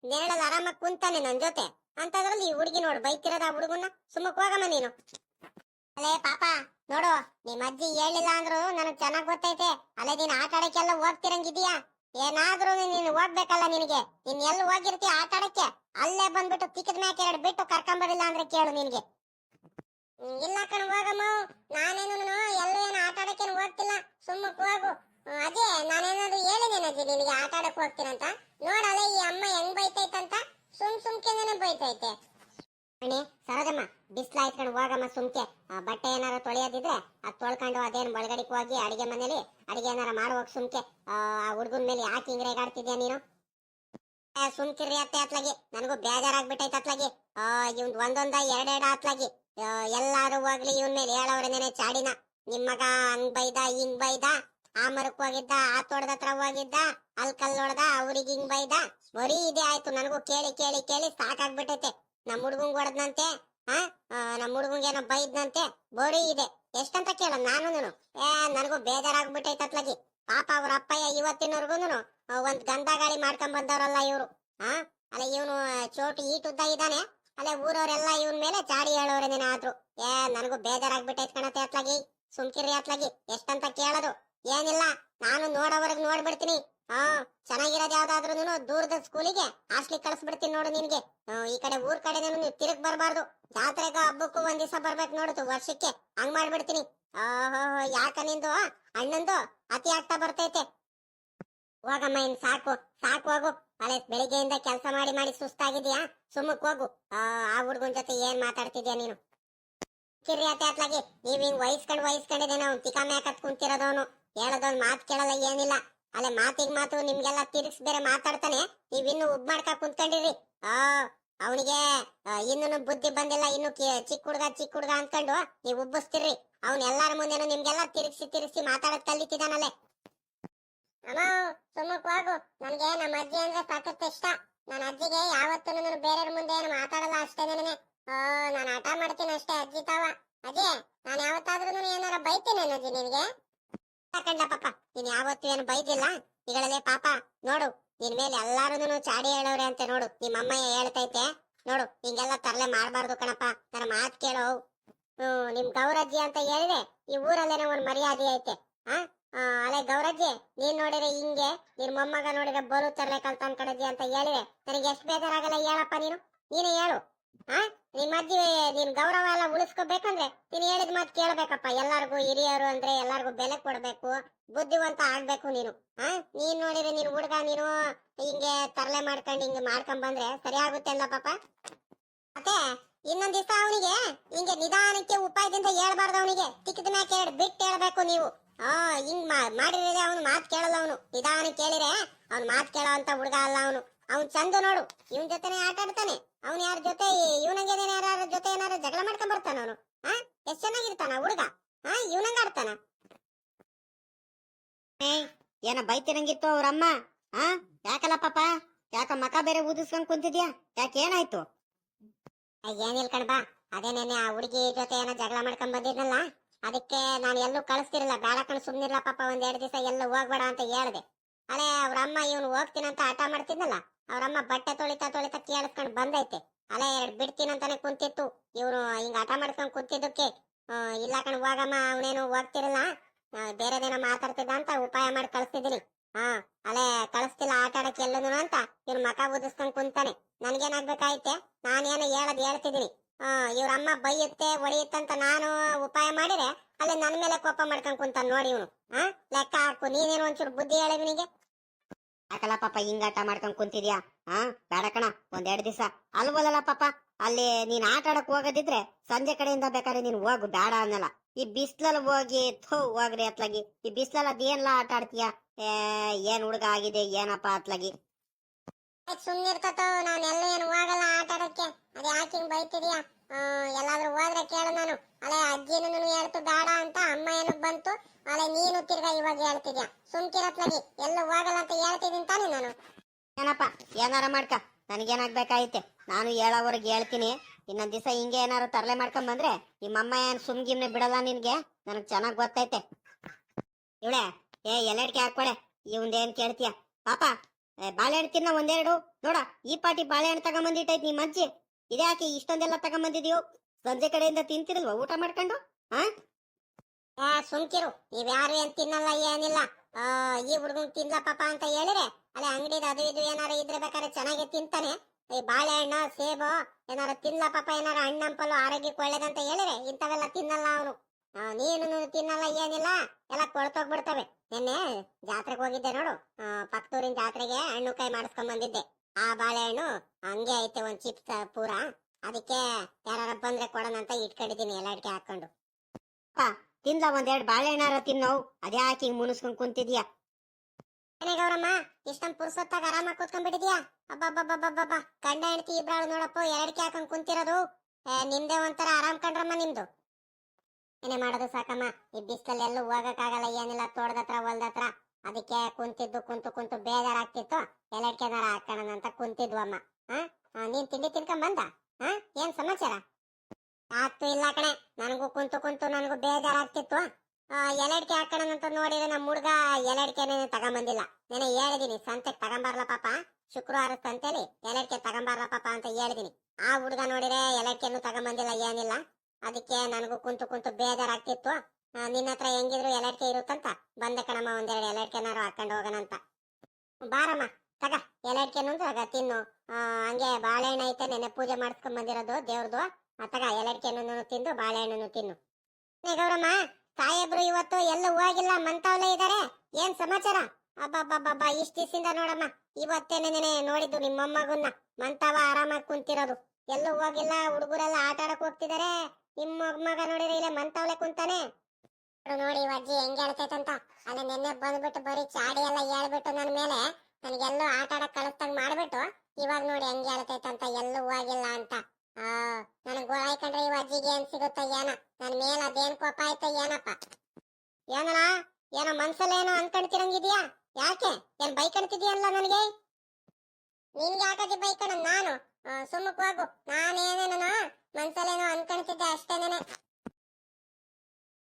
Speaker 1: ನೆರಳಲ್ಲಿ ಆರಾಮಾಗಿ ಕುಂತಾನೆ ನನ್ ಜೊತೆ. ಅಂತದ್ರಲ್ಲಿ ಈ ಹುಡುಗಿ ನೋಡ್ ಬೈತಿರೋದ ಆ ಹುಡುಗನ್ನ. ಸುಮ್ಮಕ್ ಹೋಗಮ್ಮ ನೀನು. ಅಲೇ ಪಾಪ, ನೋಡು, ನಿಮ್ ಅಜ್ಜಿ ಹೇಳಿಲ್ಲ ಅಂದ್ರು ನನಗ್ ಚೆನ್ನಾಗ್ ಗೊತ್ತೈತೆ. ಅಲ್ಲೇ ನೀನ್ ಆಟ ಆಡಕ್ಕೆಲ್ಲ ಹೋಗ್ತಿರಂಗಿದ್ಯಾ ಏನಾದ್ರೂ ನೀನ್ ಹೋಗ್ಬೇಕಲ್ಲ ನಿನಗೆ. ನೀನ್ ಎಲ್ಲಿ ಹೋಗಿರ್ತಿ ಆಟ ಆಡಕ್ಕೆ? ಅಲ್ಲೇ ಬಂದ್ಬಿಟ್ಟು ತಿಕ್ಕದ ಮ್ಯಾಕೆ ಎರಡು ಬಿಟ್ಟು ಕರ್ಕೊಂಬರಿಲ್ಲ ಅಂದ್ರೆ ಕೇಳು ನಿನಗೆ. ಇಲ್ಲ ಕಣ್, ಹೋಗಮ್ಮ. ನಾನೇನು ಎಲ್ಲೂ ಏನು ಆಟ ಆಡಕ್ಕೇನು ಹೋಗ್ತಿಲ್ಲ ಸುಮ್ಮಕ್ ಹೋಗು. ಅದೇ ನಾನೇನಾದ್ರು ಹೇಳಿದ್ದೇನೆ ಅಜ್ಜಿ ನಿನಗೆ ಆಟ ಆಡಕ್ ಹೋಗ್ತೀನಂತ. ನೋಡಲ್ಲ ಈ ಅಮ್ಮ ಹೆಂಗ್ ಬೈತೈತಂತ. ಸುಮ್ ಸುಮ್ಕೆನೆ ಬೈತೈತೆ. ಅಣ್ಣೆ ಸರೋಜಮ್ಮ ಬಿಸ್ಲ ಇಟ್ಕೊಂಡು ಹೋಗಮ್ಮ ಸುಮ್ಕೆ. ಆ, ಬಟ್ಟೆ ಏನಾರ ತೊಳೆಯೋದಿದ್ರೆ ಅದ್ ತೊಳ್ಕೊಂಡು ಅದೇನ್ ಒಳಗಡಿಗೆ ಹೋಗಿ ಅಡಿಗೆ ಮನೇಲಿ ಅಡಿಗೆ ಏನಾರ ಮಾಡುವಾಗ ಸುಮ್ಕೆ. ಆ ಹುಡುಗನ ಮೇಲೆ ಯಾಕೆ ಹಿಂಗ್ ರೇಗಾಡ್ತಿದ್ಯಾ ನೀನು? ಏ, ಸುಮ್ಕಿರ್ರಿ ಅತ್ತೆ ಅತ್ಲಾಗಿ. ನನಗೂ ಬೇಜಾರಾಗ್ಬಿಟ್ಟೈತೆ ಅತ್ಲಾಗಿ. ಇವ್ನ್ ಒಂದೊಂದ ಎರಡೆರಡ ಅತ್ಲಾಗಿ. ಎಲ್ಲಾರು ಹೋಗ್ಲಿ ಇವನ್ ಮೇಲೆ ಹೇಳವ್ರನೇನೆ ಚಾಡಿನ. ನಿಮ್ ಮಗ ಹಂಗ್ ಬೈದ ಹಿಂಗ್ ಬೈದ ಆ ಮರಕ್ ಹೋಗಿದ್ದ ಆ ತೋಟದ ಹತ್ರ ಹೋಗಿದ್ದ ಅಲ್ ಕಲ್ ನೋಡ್ದ ಅವ್ರಿಗೆ ಹಿಂಗ್ ಬೈದ. ಬರೀ ಇದೇ ಆಯ್ತು ನನಗೂ ಕೇಳಿ ಕೇಳಿ ಕೇಳಿ ಸಾಕಾಗ್ಬಿಟ್ಟೈತೆ. ನಮ್ ಹುಡುಗಂಗ್ ಹೊಡೆದ್ನಂತೆ, ಆ ನಮ್ಮ ನಮ್ ಹುಡ್ಗಂಗ್ ಏನೋ ಬೈದ್ನಂತೆ ಬರೀ ಇದೆ. ಎಷ್ಟಂತ ಕೇಳ ನಾನು ಏ, ನನಗೂ ಬೇಜಾರಾಗ್ಬಿಟ್ಟೈತೆ ಪಾಪ ಅವ್ರ ಅಪ್ಪಯ್ಯ ಇವತ್ತಿನವರ್ಗುನು ಒಂದ್ ಗಂಧ ಗಾಳಿ ಮಾಡ್ಕೊಂಡ್ ಬಂದವರಲ್ಲ ಇವ್ರು. ಹಾ ಅಲ್ಲ ಇವನು ಚೋಟು ಈಟುದ್ದ ಇದ್ದಾನೆ. ಅಲ್ಲೇ ಊರವರೆಲ್ಲ ಇವನ್ ಮೇಲೆ ಚಾಡಿ ಹೇಳೋರೇನೇನ ಆದ್ರು ಏ, ನನಗೂ ಬೇಜಾರಾಗ್ಬಿಟ್ಟೈತ್ ಕಣತೆ ಅತ್ಲಾಗಿ. ಸುಮ್ಕಿರಿ ಅತ್ಲಾಗಿ, ಎಷ್ಟಂತ ಕೇಳೋದು. ಏನಿಲ್ಲ, ನಾನು ನೋಡೋವರೆಗ್ ನೋಡ್ಬಿಡ್ತೀನಿ. ಹಾ, ಚೆನ್ನಾಗಿರೋದ್ ಯಾವ್ದಾದ್ರು ದೂರದ ಸ್ಕೂಲಿಗೆ ಹಾಸ್ಟ್ಲಿ ಕಳಿಸ್ಬಿಡ್ತೀನಿ ನೋಡು ನಿನ್ಗೆ. ಈ ಕಡೆ ಊರ್ ಕಡೆ ನೀವು ತಿರುಗ್ ಬರ್ಬಾರ್ದು. ಜಾತ್ರೆಗ ಹಬ್ಬಕ್ಕೂ ಒಂದ್ ದಿವಸ ಬರ್ಬೇಕು ನೋಡುದು ವರ್ಷಕ್ಕೆ. ಹಂಗ್ ಮಾಡ್ಬಿಡ್ತೀನಿ. ಓಹೋ, ಯಾಕ ನಿಂದು? ಅಣ್ಣಂದು? ಅತಿ ಆಗ್ತಾ ಬರ್ತೈತೆ. ಹೋಗಮ್ಮ ಇನ್ ಸಾಕು. ಸಾಕು ಹೋಗು. ಅಲೆ ಬೆಳಿಗ್ಗೆಯಿಂದ ಕೆಲಸ ಮಾಡಿ ಮಾಡಿ ಸುಸ್ತಾಗಿದ್ಯಾ ಸುಮ್ಮಕ್ ಹೋಗು. ಆ ಹುಡ್ಗನ್ ಜೊತೆ ಏನ್ ಮಾತಾಡ್ತಿದ್ಯಾ ನೀನು? ಕಿರಿ ಅತ್ತೆ ಅತ್ಲಾಗಿ, ನೀವ್ ಹಿಂಗ್ ವಹಿಸ್ಕೊಂಡ್ ವಹಿಸ್ಕೊಂಡಿದ್ದೇನೆ, ಅವ್ನು ತಿಕಾಮೆ ಹಾಕತ್ ಕುಂತಿರೋದವನು ಹೇಳೋದೊಂದ್ ಮಾತ್ ಕೇಳಲ್ಲ, ಏನಿಲ್ಲ. ಅಲ್ಲೇ, ಮಾತಿಗೆ ಮಾತು ನಿಮ್ಗೆಲ್ಲ ತಿರ್ಗ್ಸ್ ಬೇರೆ ಮಾತಾಡ್ತಾನೆ. ನೀವ್ ಇನ್ನು ಉಬ್ ಮಾಡ್ಕ ಕುಂತ್ಕೊಂಡಿರಿ. ಆ, ಅವನಿಗೆ ಇನ್ನು ಬುದ್ಧಿ ಬಂದಿಲ್ಲ, ಇನ್ನು ಚಿಕ್ಕ ಹುಡ್ಗ ಚಿಕ್ಕ ಹುಡ್ಗ ಅನ್ಕೊಂಡು ನೀವ್ ಉಬ್ಬಿಸ್ತಿರ್ರಿ. ಅವ್ನ ಎಲ್ಲಾರ ಮುಂದೆನು ನಿಮ್ಗೆಲ್ಲ ತಿರ್ಗಿಸಿ ತಿರ್ಗಿಸಿ ಮಾತಾಡಕ್ ಕಲಿತಿದಾನಲ್ಲೇ. ಅಮ್ಮ, ಸುಮ್ಮಕ್ ಹೋಗು. ನನ್ಗೆ ನಮ್ಮ ಅಜ್ಜಿ ಅಂದ್ರೆ ಸಾಕಷ್ಟು ಇಷ್ಟ. ನನ್ನ ಅಜ್ಜಿಗೆ ಯಾವತ್ತೂ ಬೇರೆಯವ್ರ ಮುಂದೆ ಏನು ಮಾತಾಡಲ್ಲ ಅಷ್ಟೇ ನನಗೆ ನಾನು ಹಠ ಮಾಡ್ತೀನಿ ಅಷ್ಟೇ ಅಜ್ಜಿ ತಾವ. ಅಜ್ಜಿ, ನಾನು ಯಾವತ್ತಾದ್ರೂ ಏನಾರ ಬೈತೀನಿ ಅಜ್ಜಿ ನಿನ್ಗೆ? ಕಂಡ ಪಾಪ. ನೀನ್ ಯಾವತ್ತೂ ಏನು ಬೈದಿಲ್ಲ? ಈಗಳಲ್ಲೇ ಪಾಪ. ನೋಡು, ನಿನ್ ಮೇಲೆ ಎಲ್ಲಾರು ಚಾಡಿ ಹೇಳೋರೆ ಅಂತ ನೋಡು. ನಿಮ್ಮ ಅಮ್ಮಯ್ಯ ಹೇಳ್ತೈತೆ. ನೋಡು, ಹಿಂಗೆಲ್ಲ ತರಲೆ ಮಾಡಬಾರ್ದು ಕಣಪ್ಪ. ನನ್ನ ಮಾತ್ ಕೇಳೋ. ಹ್ಮ್ ನಿಮ್ ಗೌರಜ್ಜಿ ಅಂತ ಹೇಳಿದೆ ಈ ಊರಲ್ಲೇನೆ ಒಂದ್ ಮರ್ಯಾದೆ ಐತೆ. ಆ? ಅಲೆ ಗೌರಜ್ಜಿ, ನೀನ್ ನೋಡಿದ್ರೆ ಹಿಂಗೆ, ನಿನ್ ಮೊಮ್ಮಗ ನೋಡಿದ್ರೆ ಬರು ತರಲೆ ಕಲ್ತಾನ್ ಕಣಜ್ಜಿ ಅಂತ ಹೇಳಿದೆ ನನಗೆ ಎಷ್ಟು ಬೇಜಾರಾಗಲ್ಲ ಹೇಳಪ್ಪ ನೀನು. ನೀನೇ ಹೇಳು. ಆ? ನಿಮ್ಮ ಅಜ್ಜಿ ನಿನ್ ಗೌರವ ಎಲ್ಲ ಉಳಿಸ್ಕೋಬೇಕಂದ್ರೆ ನೀನ್ ಹೇಳಿದ ಮಾತು ಕೇಳಬೇಕಪ್ಪ. ಎಲ್ಲಾರ್ಗು ಹಿರಿಯರು ಅಂದ್ರೆ ಎಲ್ಲಾರ್ಗು ಬೆಲೆ ಕೊಡ್ಬೇಕು, ಬುದ್ಧಿವಂತ ಆಗ್ಬೇಕು ನೀನು. ಆ? ನೀನ್ ನೋಡಿದ್ರೆ ನೀನ್ ಹುಡುಗ, ನೀನು ಹಿಂಗೆ ತರಲೆ ಮಾಡ್ಕೊಂಡು ಹಿಂಗೆ ಮಾಡ್ಕೊಂಡ್ ಬಂದ್ರೆ ಸರಿ ಆಗುತ್ತೆ ಅಲ್ಲ ಪಾಪ? ಮತ್ತೆ ಇನ್ನೊಂದ್ ದಿವಸ ಅವನಿಗೆ ಹಿಂಗೆ ನಿಧಾನಕ್ಕೆ ಉಪಾಯದಿಂದ ಹೇಳ್ಬಾರ್ದು ಅವನಿಗೆ. ತಿಕ್ಕಿದ ಮ್ಯಾಕ್ ಎರಡು ಬಿಟ್ಟು ಹೇಳ್ಬೇಕು ನೀವು. ಆ, ಹಿಂಗ್ ಮಾಡಿದ್ರೆ ಅವನು ಮಾತ್ ಕೇಳಲ್ಲ ಅವನು. ನಿಧಾನ ಕೇಳಿರೆ ಅವ್ನ್ ಮಾತ್ ಕೇಳೋ ಅಂತ ಹುಡುಗ ಅಲ್ಲ ಅವನು. ಅವ್ನ್ ಚಂದ ನೋಡು, ಇವನ್ ಜೊತೆನೆ ಆಟ ಆಡ್ತಾನೆ. ಅವ್ನ್ ಯಾರ ಜೊತೆ ಇವನಂಗೆ ಯಾರ ಜೊತೆ ಏನಾರ ಜಗಳ ಮಾಡ್ಕೊಂಡ್ ಬರ್ತಾನ ಅವನು? ಹಾ ಎಷ್ಟ್ ಚೆನ್ನಾಗಿರ್ತಾನ ಹುಡುಗ? ಹಾ ಇವನಂಗ ಆಡ್ತಾನ?
Speaker 2: ಏನ ಬೈತಿರಂಗಿತ್ತು ಅವ್ರಮ್ಮ? ಆ? ಯಾಕಲ್ಲ ಪಾಪ? ಯಾಕ ಮಕ ಬೇರೆ ಊದಿಸ್ಕೊಂಡ್ ಕುಂತಿದ್ಯಾ? ಯಾಕೆ ಏನಾಯ್ತು?
Speaker 1: ಏನಿಲ್ ಕಣ್ಬಾ ಅದೇ ನೆನ್ನೆ ಆ ಹುಡುಗಿ ಜೊತೆ ಏನೋ ಜಗಳ ಮಾಡ್ಕೊಂಡ್ ಬಂದಿದ್ನಲ್ಲ? ಅದಕ್ಕೆ ನಾನು ಎಲ್ಲೂ ಕಳಿಸ್ತಿರ್ಲಿಲ್ಲ. ಬೇಡ ಕಣ್ ಸುಮ್ನಿರ್ಲ ಪಾಪ. ಒಂದ್ ಎರಡ್ ದಿವಸ ಎಲ್ಲೂ ಹೋಗ್ಬೇಡ ಅಂತ ಹೇಳ್ದೆ. ಅಲೆ ಅವರಮ್ಮ ಇವನು ಹೋಗ್ತೀನಂತ ಹಠ ಮಾಡ್ತಿದ್ನಲ್ಲ, ಅವ್ರಮ್ಮ ಬಟ್ಟೆ ತೊಳಿತಾ ತೊಳಿತಾ ಕೇಳಿಸ್ಕೊಂಡು ಬಂದೈತೆ. ಅಲೆ ಎರಡ್ ಬಿಡ್ತೀನಂತಾನೆ ಕುಂತಿತ್ತು. ಇವನು ಹಿಂಗ ಹಠ ಮಾಡ್ಕೊಂಡು ಕುಂತಿದ್ದಕ್ಕೆ ಇಲ್ಲ ಕಣ್, ಹೋಗಮ್ಮ, ಅವನೇನು ಹೋಗ್ತಿರಲ್ಲ ಬೇರೆ ದಿನ ಮಾತಾಡ್ತಿದ್ದ ಅಂತ ಉಪಾಯ ಮಾಡಿ ಕಳಿಸ್ತಿದ್ದೀನಿ. ಹಾ ಅಲೆ ಕಳಿಸ್ತಿಲ್ಲ ಆಟ ಆಡಕ್ಕೆ ಎಲ್ಲದೂ ಅಂತ ಇವ್ನ ಮಕ ಬುದಿಸ್ಕೊಂಡು ಕುಂತಾನೆ. ನನ್ಗೇನಾಗ್ಬೇಕಾಯ್ತೆ? ನಾನೇನು ಹೇಳದ್ ಹೇಳ್ತಿದ್ದೀನಿ. ಇವ್ರ ಅಮ್ಮ ಬೈಯುತ್ತೆ ಅಂತ ನಾನು ಉಪಾಯ ಮಾಡಿದ್ರೆ ಅಲ್ಲಿ ನನ್ ಮೇಲೆ ಕೋಪ ಮಾಡ್ಕೊಂಡ್ ಕುಂತಾನ ನೋಡಿ ಇವನು. ಹಾ ಲೆಕ್ಕ ಹಾಕು, ನೀನೇನು ಒಂಚೂರು ಬುದ್ಧಿ ಹೇಳಿ ಇವನಿಗೆ.
Speaker 2: ಯಾಕಲ್ಲ ಪಾಪ ಹಿಂಗಾಟ ಮಾಡ್ಕೊಂಡ್ ಕುಂತಿದ್ಯಾ? ಹಾ ಬೇಡ ಕಣ, ಒಂದೆರಡು ದಿವಸ. ಅಲ್ವಲ್ಲ ಪಾಪ, ಅಲ್ಲಿ ನೀನ್ ಆಟ ಆಡಕ್ ಹೋಗೋದಿದ್ರೆ ಸಂಜೆ ಕಡೆಯಿಂದ ಬೇಕಾದ್ರೆ ನೀನ್ ಹೋಗು, ಬೇಡ ಅನ್ನಲ್ಲ. ಈ ಬಿಸ್ಲಲ್ಲಿ ಹೋಗಿ ಥೋ, ಹೋಗ್ರಿ ಅತ್ಲಾಗಿ. ಈ ಬಿಸ್ಲಲ್ಲಿ ಅದೇನ್ಲ ಆಟ ಆಡ್ತೀಯ? ಏನ್ ಹುಡುಗ ಆಗಿದೆ, ಏನಪ್ಪಾ ಅತ್ಲಾಗಿ?
Speaker 1: ಸುಮ್ನಿರ್ತತೋ, ನಾನು ಎಲ್ಲ ಏನು ಹೋಗಲ್ಲ ಆಟ ಆಡೋಕ್ಕೆ ಅದ್ ಯಾಕೆ ಹಿಂಗ್ ಬೈತಿದ್ಯಾ? ಎಲ್ಲಾದ್ರೂ ಹೋದ್ರೆ ಕೇಳು ನಾನು. ಅಲೆ, ಅಜ್ಜಿನೂ ಹೇಳ್ತು, ಬೇಡ ಅಂತ ಅಮ್ಮ ಏನು ಬಂತು. ಅಲೆ, ನೀನು ತಿರ್ಗಾ ಇವಾಗ ಹೇಳ್ತಿದ್ಯಾ? ಸುಮ್ಕಿರತ್ಲಾಗಿ ಎಲ್ಲ ಹೋಗಲ್ಲ ಅಂತ ಹೇಳ್ತಿದ್ದೀನಿ ತಾನೇ ನಾನು.
Speaker 2: ಏನಪ್ಪ, ಏನಾರ ಮಾಡ್ಕ. ನನಗೇನಾಗ್ಬೇಕಾಯ್ತೆ ನಾನು ಹೇಳೋವರೆಗೆ ಹೇಳ್ತೀನಿ. ಇನ್ನೊಂದು ದಿವಸ ಹಿಂಗೆ ಏನಾರು ತರಲೆ ಮಾಡ್ಕೊಂಡ್ ಬಂದ್ರೆ ನಿಮ್ಮಮ್ಮ ಏನ್ ಸುಮ್ಗಿಮ್ನೆ ಬಿಡಲ್ಲ ನಿನಗೆ? ನನಗ್ ಚೆನ್ನಾಗ್ ಗೊತ್ತೈತೆ. ಇವಳೆ, ಏ ಎಲ್ಲೆಡ್ಕೆ ಹಾಕೊಳೆ ಇವಂದೇನ್ ಕೇಳ್ತೀಯ? ಪಾಪ ಬಾಳೆಹಣ್ಣು ತಿನ್ನ ಒಂದೆರಡು. ನೋಡ, ಈ ಪಾಟಿ ಬಾಳೆಹಣ್ಣು ತಗೊಂಬಂದಿಟ್ಟೈತ್ ನಿಮ್ಮ ಅಜ್ಜಿ ಇದ್ಯಾಕೆ ಇಷ್ಟೊಂದೆಲ್ಲ ತಗೊಂಬಂದಿದ್ಯೋ? ಸಂಜೆ ಕಡೆಯಿಂದ ತಿಂತಿರಲ್ವಾ ಊಟ ಮಾಡ್ಕೊಂಡು?
Speaker 1: ಆ? ಸುಮ್ಕಿರು. ನೀವ್ ಯಾರು ಏನ್ ತಿನ್ನಲ್ಲ, ಏನಿಲ್ಲ. ಈ ಹುಡುಗನ್ ತಿನ್ಲ ಪಾಪ ಅಂತ ಹೇಳಿದ್ರೆ ಅದೇ ಅಂಗಡಿದ ಅದು ಇದು ಏನಾರ ಇದ್ರೆ ಬೇಕಾದ್ರೆ ಚೆನ್ನಾಗಿ ತಿಂತಾನೆ. ಈ ಬಾಳೆಹಣ್ಣು, ಸೇಬು ಏನಾರ ತಿನ್ಲ ಪಾಪ, ಏನಾರ ಹಣ್ಣಂಪಲು ಆರೋಗ್ಯಕ್ಕೆ ಒಳ್ಳೇದಂತ ಹೇಳಿದ್ರೆ ಇಂಥವೆಲ್ಲ ತಿನ್ನಲ್ಲ ಅವನು ನೀನು ತಿನ್ನಲ್ಲ, ಏನಿಲ್ಲ, ಎಲ್ಲ ಕೊಳ್ತೋಗ್ಬಿಡ್ತವೆ. ನಿನ್ನೆ ಜಾತ್ರೆಗೆ ಹೋಗಿದ್ದೆ ನೋಡು. ಪಕ್ಕದೂರಿನ ಜಾತ್ರೆಗೆ ಹಣ್ಣು ಕೈ ಮಾಡಿಸ್ಕೊಂಡ್ ಬಂದಿದ್ದೆ ಆ ಬಾಳೆಹಣ್ಣು ಹಂಗೆ ಐತೆ ಒಂದ್ ಚಿಪ್ಸ್ ಪೂರ. ಅದಕ್ಕೆ ಯಾರ ಬಂದ್ರೆ ಕೊಡೋಣ ಅಂತ ಇಟ್ಕೊಂಡಿದ್ದೀನಿ ಎಲ್ಲ ಅಡಿಕೆ ಹಾಕೊಂಡು
Speaker 2: ತಿನ್ಲ ಒಂದೆರಡು ಬಾಳೆಹಣ್ಣಾರ ತಿನ್ನೋ ಅದೇ ಹಾಕಿ ಮುನಿಸ್ಕೊಂಡ್ ಕುಂತಿದ್ಯಾ?
Speaker 1: ಗೌರಮ್ಮ, ಇಷ್ಟೊಂದ್ ಪುರ್ಸೊತ್ತಾಗ ಆರಾಮಾಗಿ ಕೂತ್ಕೊಂಡ್ಬಿಟ್ಟಿದ್ಯಾ? ಅಬ್ಬಬ್ಬಬ್ಬಬ್ಬಬ್ಬ ಕಂಡ ಹೆಂಡತಿ ಇಬ್ರಾಳು ನೋಡಪ್ಪ ಎರಡಕ್ಕೆ ಹಾಕೊಂಡ್ ಕುಂತಿರೋದು. ನಿಮ್ದೇ ಒಂಥರ ಆರಾಮ್ ಕಂಡ್ರಮ್ಮ ನಿಮ್ದು. ಏನೇ ಮಾಡೋದು ಸಾಕಮ್ಮ? ಈ ಬಿಸಿಲಲ್ಲಿ ಎಲ್ಲೂ ಹೋಗಕ್ಕಾಗಲ್ಲ, ಏನಿಲ್ಲ, ತೋಟದತ್ರ, ಹೊಲ್ದತ್ರ. ಅದಕ್ಕೆ ಕುಂತಿದ್ದು ಕುಂತು ಕುಂತು ಬೇಜಾರಾಗ್ತಿತ್ತು? ಎಲ್ಲಡ್ಕೆನಾರ ಹಾಕೋಣ ಅಂತ ಕುಂತಿದ್ವು ಅಮ್ಮ ಹಾ ನೀನ್ ತಿಂಡಿ ತಿನ್ಕೊಂಡ್ ಬಂದ ಹಾ ಏನ್ ಸಮಾಚಾರ? ಆತು ಇಲ್ಲ ಕಣೆ. ನನಗೂ ಕುಂತು ಕುಂತು ನನಗೂ ಬೇಜಾರಾಗ್ತಿತ್ತು. ಎಲೆಡ್ಕೆ ಹಾಕೋಣ ಅಂತ ನೋಡಿದ್ರೆ ನಮ್ಮ ಹುಡುಗ ಎಲೆಡ್ಕೆನೆ ತಗೊಂಬಂದಿಲ್ಲ. ನೆನೆ ಹೇಳಿದೀನಿ, ಸಂತೆಗೆ ತಗೊಂಬರ್ಲ ಪಾಪ. ಶುಕ್ರವಾರ ಸಂತೆಲಿ ಎಲೆಡ್ಕೆ ತಗೊಂಬರ್ಲ ಪಾಪ ಅಂತ ಹೇಳಿದೀನಿ. ಆ ಹುಡುಗ ನೋಡಿದ್ರೆ ಎಲೆಡ್ಕೆನು ತಗೊಂಬಂದಿಲ್ಲ, ಏನಿಲ್ಲ. ಅದಕ್ಕೆ ನನಗೂ ಕುಂತು ಕುಂತು ಬೇಜಾರಾಗ್ತಿತ್ತು. ನಿನ್ನ ಹತ್ರ ಹೆಂಗಿದ್ರು ಎಲರ್ಕೆ ಇರುತ್ತಂತ? ಬಂದ ಕಣಮ್ಮ, ಒಂದೆರಡು ಎಲೆಡ್ಕೆನಾರು ಹಾಕೊಂಡು ಹೋಗೋಣ ಅಂತ. ಬಾರಮ್ಮ, ತಗ, ಎಲರ್ಕೆನು ಆಗ ತಿನ್ನು. ಹಂಗೆ ಬಾಳೆಹಣ್ಣು ಐತೆ ನೆನೆ ಪೂಜೆ ಮಾಡಿಸ್ಕೊಂಡ್ ಬಂದಿರೋದು ದೇವ್ರದು ತಗ ಎಲೆಡ್ಕೆಯನ್ನು ತಿಂದು ಬಾಳೆಹಣ್ಣು ತಿನ್ನು. ಗೌರಮ್ಮ ಸಾಹೇಬ್ರು ಇವತ್ತು ಎಲ್ಲ ಹೋಗಿಲ್ಲ, ಮಂತಾವ್ಲೆ ಇದಾರೆ. ಏನ್ ಸಮಾಚಾರ? ಅಬ್ಬಬ್ಬಬ್ಬಬ್ಬ, ಇಷ್ಟ ದಿವಸದಿಂದ ನೋಡಮ್ಮ ಇವತ್ತೇನೆ ನೆನೆ ನೋಡಿದ್ದು ನಿಮ್ಮ ಮೊಮ್ಮಗುನ್ನ ಮಂತಾವ ಆರಾಮಾಗಿ ಕುಂತಿರೋದು. ಎಲ್ಲೂ ಹೋಗಿಲ್ಲ, ಹುಡುಗರೆಲ್ಲ ಆಟ ಆಡಕ್ ಹೋಗ್ತಿದಾರೆ. ನಿಮ್ಮ ಮಗ ನೋಡಿದ್ರೆ ಇಲ್ಲ ಮಂತಾವ್ಲೆ ಕುಂತಾನೆ. ನೋಡಿ ಅಜ್ಜಿ, ಹೆಂಗ್ ಹೇಳ್ತೈತಂತ. ಅಲ್ಲಿ ನೆನ್ನೆ ಬಂದ್ಬಿಟ್ಟು ಬರೀ ಚಾಡಿ ಎಲ್ಲ ಹೇಳ್ಬಿಟ್ಟು ನನ್ನ ಮೇಲೆ ನನಗೆಲ್ಲೂ ಆಟ ಆಡಕ್ ಕಳಿಸ್ದಂಗ್ ಮಾಡ್ಬಿಟ್ಟು ಇವಾಗ ನೋಡಿ ಹೆಂಗ್ ಅಂತ ಎಲ್ಲೂ ಹೋಗಿಲ್ಲ ಅಂತ. ಆ, ನನಗ್ ಗೋಳಾಯ್ಕೊಂಡ್ರೆ ಇವ ಅಜ್ಜಿಗೆ ಏನ್ ಸಿಗುತ್ತ ಏನ. ನನ್ ಮೇಲೆ ಅದೇನ್ ಕೋಪ ಆಯ್ತ ಏನಪ್ಪ. ಏನಲ್ಲ ಏನೋ ಮನ್ಸಲ್ಲ ಏನೋ ಅನ್ಕೊಂಡ್ತಿರಂಗಿದ್ಯಾ ಯಾಕೆ? ಏನ್ ಬೈಕಣ್ತಿದ್ಯಲ್ಲ ನನಗೆ? ನಿನ್ಗೆ ಯಾಕಜ್ಜಿ ಬೈಕಣ ನಾನು? ಸುಮ್ಮಕ್ ಹೋಗು. ನಾನೇನೇನ ಮನ್ಸಲ್ಲೇನೋ ಅನ್ಕೊಂತಿದ್ದೆ ಅಷ್ಟೇನೇನೆ.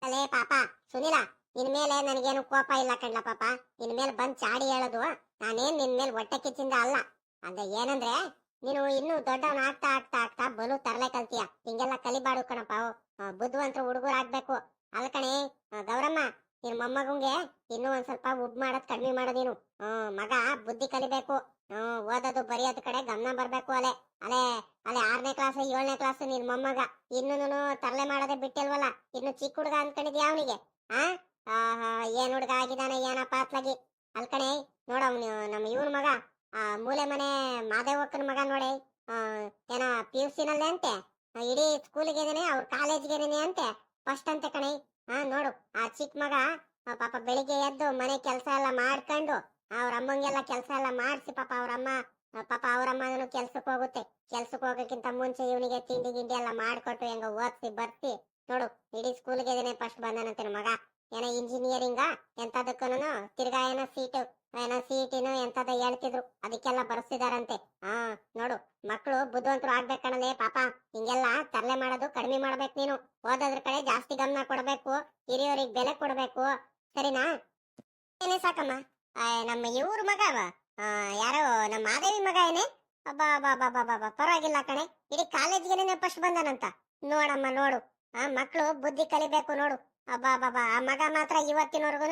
Speaker 1: ಅಲೇ ಪಾಪ, ಸುನಿಲ ನಿನ್ ಮೇಲೆ ನನಗೇನು ಕೋಪ ಇಲ್ಲ ಕಣ್ಲ ಪಾಪ. ನಿನ್ ಮೇಲೆ ಬಂದ್ ಚಾಡಿ ಹೇಳೋದು. ನಾನೇನ್ ನಿನ್ ಮೇಲೆ ಹೊಟ್ಟೆ ಕಿಚ್ಚಿಂದ ಅಲ್ಲ. ಅಂದ ಏನಂದ್ರೆ, ನೀನು ಇನ್ನೂ ದೊಡ್ಡವನ್ ಆಗ್ತಾ ಆಗ್ತಾ ಆಗ್ತಾ ಬಲು ತರಲೆ ಕಲ್ತೀಯ. ಹಿಂಗೆಲ್ಲ ಕಲಿಬಾಡು ಕಣಪ್ಪ ಹುಡುಗರು ಆಗ್ಬೇಕು. ಅಲ್ಲ ಕಣೆ ಗೌರಮ್ಮ, ನಿನ್ ಮೊಮ್ಮಗಂಗೆ ಇನ್ನೂ ಒಂದ್ ಸ್ವಲ್ಪ ಉಡ್ ಮಾಡೋದ್ ಕಡಿಮೆ ನೀನು. ಮಗ, ಬುದ್ಧಿ ಕಲಿಬೇಕು. ಓದೋದು ಬರೆಯೋದ್ ಕಡೆ ಗಮನ ಬರ್ಬೇಕು ಅಲೆ. ಅಲೆ ಅಲೆ ಆರನೇ ಕ್ಲಾಸ್ ಏಳನೇ ಕ್ಲಾಸ್ ನಿನ್ ಮೊಮ್ಮಗ. ಇನ್ನೂ ತರಲೆ ಮಾಡೋದೇ ಬಿಟ್ಟಿಲ್ವಲ್ಲ? ಇನ್ನು ಚಿಕ್ಕ ಹುಡುಗ ಅನ್ಕೊಂಡಿದ್ಯಾ ಅವನಿಗೆ? ಆ? ಏನ್ ಹುಡುಗ ಆಗಿದಾನೆ, ಏನಪ್ಪ ಅತ್ಲಾಗಿ? ಅಲ್ಕಣೆ ನೋಡ ಅವ್ನು ನಮ್ಮ ಇವನ್ ಮಗ. ಆ, ಮೂಲೆ ಮನೆ ಮಾದೇವಕ್ಕನ ಮಗ ನೋಡಿ. ಏನ ಪಿ ಯು ಸಿ ನಲ್ಲಿ ಅಂತೆ? ಇಡೀ ಸ್ಕೂಲ್ಗೆ ಅವ್ರ ಕಾಲೇಜ್ಗೆ ಅಂತೆ? ಫಸ್ಟ್ ಅಂತೆ ಕಣೆ. ಹಾ ನೋಡು, ಆ ಚಿಕ್ಕ ಮಗ ಪಾಪ ಬೆಳಿಗ್ಗೆ ಎದ್ದು ಮನೆ ಕೆಲಸ ಎಲ್ಲ ಮಾಡ್ಕೊಂಡು ಅವ್ರ ಅಮ್ಮಂಗೆಲ್ಲ ಕೆಲಸ ಎಲ್ಲ ಮಾಡಿಸಿ ಪಾಪ ಅವ್ರಮ್ಮ, ಪಾಪ ಅವ್ರಮ್ಮನೂ ಕೆಲ್ಸಕ್ಕೆ ಹೋಗುತ್ತೆ. ಕೆಲ್ಸಕ್ಕೆ ಹೋಗಕ್ಕಿಂತ ಮುಂಚೆ ಇವನಿಗೆ ತಿಂಡಿ ಗಿಂಡಿ ಎಲ್ಲ ಮಾಡ್ಕೊಟ್ಟು ಹೆಂಗ ಓದ್ಸಿ ಬರ್ತಿ ನೋಡು, ಇಡೀ ಸ್ಕೂಲ್ಗೆ ಫಸ್ಟ್ ಬಂದನಂತೆ ಮಗ. ಏನೋ ಇಂಜಿನಿಯರಿಂಗ ಎಂತದಕ್ಕೂನು ತಿರ್ಗಾ ಏನೋ ಸೀಟು ಏನೋ ಸೀಟಿನು ಎಂತದ ಹೇಳ್ತಿದ್ರು. ಅದಕ್ಕೆಲ್ಲ ಬರ್ಸಿದಾರಂತೆ. ಹಾ ನೋಡು ಮಕ್ಕಳು ಬುದ್ಧಿವಂತರು ಆಗ್ಬೇಕಣಲೇ ಪಾಪ. ಹಿಂಗೆಲ್ಲ ತರಲೆ ಮಾಡೋದು ಕಡಿಮೆ ಮಾಡ್ಬೇಕು ನೀನು. ಓದೋದ್ರ ಕಡೆ ಜಾಸ್ತಿ ಗಮನ ಕೊಡ್ಬೇಕು. ಹಿರಿಯವ್ರಿಗೆ ಬೆಲೆ ಕೊಡಬೇಕು. ಸರಿನಾ? ಏನೇ ಸಾಕಮ್ಮ? ನಮ್ಮ ಇವ್ರ ಮಗ ಅವ ಯಾರೋ ನಮ್ಮ ಮಾದೇವಿ ಮಗ ಏನೇ? ಅಬ್ಬಾ ಬಾ ಬಾ ಬಾ ಬಾ ಬಾ ಪರವಾಗಿಲ್ಲ ಕಣೆ. ಇಡೀ ಕಾಲೇಜ್ಗೆನೇ ಫಸ್ಟ್ ಬಂದನಂತ. ನೋಡಮ್ಮ, ನೋಡು. ಆ ಮಕ್ಕಳು ಬುದ್ಧಿ ಕಲಿಬೇಕು ನೋಡು. ಅಬ್ಬಾ ಬಾಬಾ ಆ ಮಗ ಮಾತ್ರ ಇವತ್ತಿನವರೆಗೂ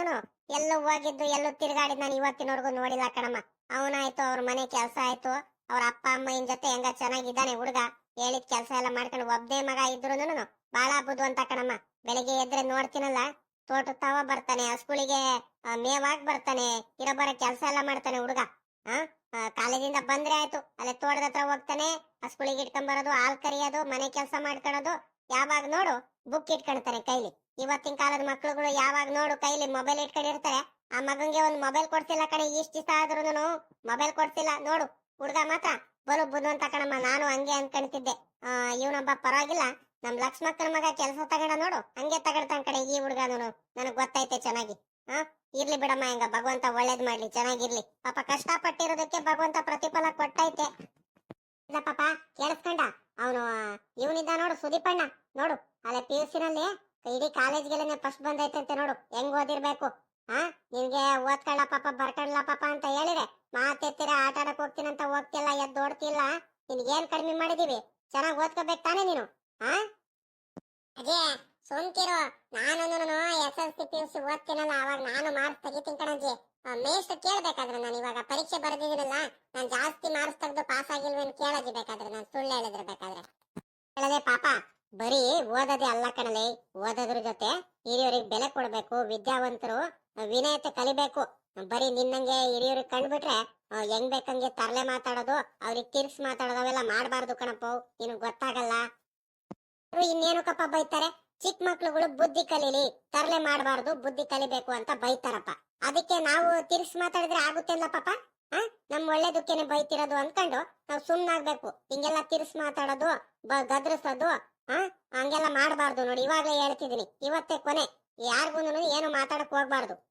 Speaker 1: ಎಲ್ಲೂ ಹೋಗಿದ್ದು, ಎಲ್ಲೂ ತಿರುಗಾಡಿದ್ ನಾನು ಇವತ್ತಿನವರೆಗೂ ನೋಡಿಲ್ಲ ಕಣಮ್ಮ. ಅವನಾಯ್ತು, ಅವ್ರ ಮನೆ ಕೆಲಸ ಆಯ್ತು. ಅವ್ರ ಅಪ್ಪ ಅಮ್ಮನ ಜೊತೆ ಹೆಂಗ ಚೆನ್ನಾಗಿದ್ದಾನೆ ಹುಡುಗ. ಹೇಳಿದ ಕೆಲಸ ಎಲ್ಲ ಮಾಡ್ಕೊಂಡು ಒಬ್ಬೇ ಮಗ ಇದ್ರು ಬಾಳ ಬುದ್ಧಿವಂತ ಕಣಮ್ಮ. ಬೆಳಿಗ್ಗೆ ಎದ್ರೆ ನೋಡ್ತೀನಲ್ಲ? ತೋಟ ತಾವ ಬರ್ತಾನೆ ಸ್ಕೂಲಿಗೆ ಮೇವಾಗ್ ಬರ್ತಾನೆ, ಇರೋ ಬರೋ ಕೆಲಸ ಎಲ್ಲ ಮಾಡ್ತಾನೆ ಹುಡುಗ. ಆ ಕಾಲೇಜಿಂದ ಬಂದ್ರೆ ಆಯ್ತು. ಅಲ್ಲೇ ತೋಟದ ಹತ್ರ ಹೋಗ್ತಾನೆ ಸ್ಕೂಲಿಗೆ ಇಟ್ಕೊಂಡ್ ಬರೋದು ಹಾಲ್ ಕರಿಯೋದು, ಮನೆ ಕೆಲಸ ಮಾಡ್ಕೊಳೋದು. ಯಾವಾಗ ನೋಡು ಬುಕ್ ಇಟ್ಕೊಳ್ತಾನೆ ಕೈಲಿ. ಇವತ್ತಿನ ಕಾಲದ ಮಕ್ಳುಗಳು ಯಾವಾಗ ನೋಡು ಕೈಲಿ ಮೊಬೈಲ್ ಇಟ್ಕೊಂಡಿರ್ತಾರೆ. ಆ ಮಗಂಗೆ ಒಂದು ಮೊಬೈಲ್ ಕೊಡ್ತಿಲ್ಲ ಕಣೆ, ಇಷ್ಟ ದಿವಸ ಆದ್ರೂನು ಮೊಬೈಲ್ ಕೊಡ್ತಿಲ್ಲ ನೋಡು, ಹುಡುಗ ಮಾತ್ರ ಬಲು ಬುದ್ಧಿವಂತ ಕಣಮ್ಮ, ನಾನು ಹಂಗೆ ಅನ್ಕೊಂತಿದ್ದೆ ಇವನೊಬ್ಬ ಪರವಾಗಿಲ್ಲ. ನಮ್ ಲಕ್ಷ್ಮಕ್ಕನ ಮಗ ಕೆಲಸ ತಗೊಂಡ ನೋಡು, ಹಂಗೆ ತಗಡ್ತಾನ ಕಡೆ ಈ ಹುಡುಗ ನೋಡು ನನಗ್ ಗೊತ್ತೈತೆ ಚೆನ್ನಾಗಿ. ಹಾ ಇರ್ಲಿ ಬಿಡಮ್ಮ ಹೆಂಗ, ಭಗವಂತ ಒಳ್ಳೇದ್ ಮಾಡ್ಲಿ, ಚೆನ್ನಾಗಿರ್ಲಿ. ಪಾಪ ಕಷ್ಟ ಪಟ್ಟಿರೋದಕ್ಕೆ ಭಗವಂತ ಪ್ರತಿಫಲ ಕೊಟ್ಟೈತೆ. ಪಾಪ, ಕೇಳಿಸ್ಕೊಂಡ? ಅವನು ಇವನಿದ್ದ ನೋಡು ಸುದೀಪಣ್ಣ. ನೋಡು, ಅಲ್ಲೇ ಪಿ ಯು ಸಿ ನಲ್ಲಿ ಇಡೀ ಕಾಲೇಜ್ಗೆಲ್ಲ ಫಸ್ಟ್ ಬಂದೈತಂತೆ ನೋಡು, ಹೆಂಗ್ ಓದಿರ್ಬೇಕು? ಹಾ ನಿನ್ಗೆ ಓದ್ಕೊಳ್ಳ ಪಾಪ, ಬರ್ಕೊಳ್ಳ ಪಾಪ ಅಂತ ಹೇಳಿದೆ. ಮಾತೆತ್ತಿರ ಆಟ ಆಡಕ್ ಹೋಗ್ತೀನಂತ ಹೋಗ್ತಿಲ್ಲ ಎದ್ದು ಓಡ್ತಿಲ್ಲ ನಿನ್ಗೇನ್ ಕಡಿಮೆ ಮಾಡಿದೀವಿ? ಚೆನ್ನಾಗಿ ಓದ್ಕೋಬೇಕು ತಾನೇ ನೀನು? ಹಾ ಅದೇ, ಸುಮ್ಕಿರು. ನಾನು S L C, P U C ಓದ್ತೀನಲ್ಲ ಅವಾಗ ನಾನು ಮಾರ್ಕ್ಸ್ ತೆಗಿತೀನಿ ಕಣಜ್ಜಿ. ಮೇಸ್ಟ್ ಕೇಳ್ಬೇಕಾದ್ರೆ ನಾನು ಇವಾಗ ಪರೀಕ್ಷೆ ಬರೆದಿದ್ದೀನಲ್ಲ, ನಾನು ಜಾಸ್ತಿ ಮಾರ್ಕ್ಸ್ ತೆಗೆದು ಪಾಸ್ ಆಗಿಲ್ವೇನು ಕೇಳಜ್ಜಿ ಬೇಕಾದ್ರೆ, ನಾನು ಸುಳ್ಳು ಹೇಳಿದ್ರೆ ಬೇಕಾದ್ರೆ. ಹೇಳದೆ ಪಾಪ, ಬರೀ ಓದೋದೇ ಅಲ್ಲ ಕಣಲೆ, ಓದೋದ್ರ ಜೊತೆ ಹಿರಿಯರಿಗೆ ಬೆಲೆ ಕೊಡ್ಬೇಕು, ವಿದ್ಯಾವಂತರು ವಿನಯತೆ ಕಲಿಬೇಕು. ಬರೀ ನಿನ್ನಂಗೆ ಹಿರಿಯರಿಗೆ ಕಂಡ್ಬಿಟ್ರೆ ಹೆಂಗ್ ಬೇಕಂಗೆ ತರಲೆ ಮಾತಾಡೋದು, ಅವ್ರಿಗೆ ತಿರ್ಸ್ ಮಾತಾಡೋದು ಅವೆಲ್ಲ ಮಾಡಬಾರ್ದು ಕಣಪ್ಪ, ನಿನಗ್ ಗೊತ್ತಾಗಲ್ಲ. ಇನ್ನೇನಕ್ಕಪ್ಪ ಬೈತಾರೆ? ಚಿಕ್ಕ ಮಕ್ಳುಗಳು ಬುದ್ಧಿ ಕಲೀಲಿ, ತರಲೆ ಮಾಡಬಾರ್ದು, ಬುದ್ಧಿ ಕಲಿಬೇಕು ಅಂತ ಬೈತಾರಪ್ಪ. ಅದಕ್ಕೆ ನಾವು ತಿರ್ಸ್ ಮಾತಾಡಿದ್ರೆ ಆಗುತ್ತೆ ಅಲ್ಲ ಪಾಪ? ಆ, ನಮ್ ಒಳ್ಳೇದಕ್ಕೇನೆ ಬೈತಿರೋದು ಅನ್ಕೊಂಡು ನಾವು ಸುಮ್ನಾಗ್ಬೇಕು. ಹಿಂಗೆಲ್ಲ ತಿರ್ಸ್ ಮಾತಾಡೋದು ಗದ್ರಿಸೋದು, ಆ, ಹಂಗೆಲ್ಲ ಮಾಡಬಾರ್ದು ನೋಡಿ. ಇವಾಗ್ಲೇ ಹೇಳ್ತಿದೀನಿ ಇವತ್ತೇ ಕೊನೆ. ಯಾರಿಗೂ ಏನು ಮಾತಾಡಕ್ ಹೋಗ್ಬಾರ್ದು.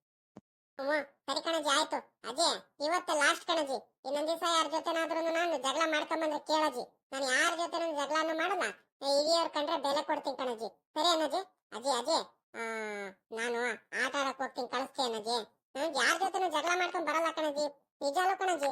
Speaker 1: ಸರಿ ಕಣಜಿ, ಆಯ್ತು. ಅಜಯ್ ಇವತ್ತೆ ಲಾಸ್ಟ್ ಕಣಜಿ. ಇನ್ನೊಂದ್ ದಿವಸ ಯಾರ ಜೊತೆನಾದ್ರೂ ನಾನು ಜಗಳ ಮಾಡ್ಕೊಂಬಂದ್ರೆ ಕೇಳಜಿ. ನಾನು ಯಾರ ಜೊತೆ ಜಗಳನು ಮಾಡಲ್ಲ. ಹಿರಿಯವ್ರ ಕಂಡ್ರೆ ಬೆಲೆ ಕೊಡ್ತೀನಿ ಕಣಜ್ಜಿ. ಸರಿ ಅಣ್ಣಜ್ಜಿ? ಅಜ್ಜಿ ಅಜ್ಜಿ. ನಾನು ಆಟ ಆಡಕ್ ಹೋಗ್ತೀನಿ ಕಳಿಸ್ತೀನಿ ಅಜ್ಜಿ ಯಾರ ಜೊತೆ ಜಗಳ ಮಾಡ್ಕೊಂಡ್ ಬರಲ್ಲ ಕಣಜ್ಜಿ. ನಿಜಾಲು ಕಣಜ್ಜಿ.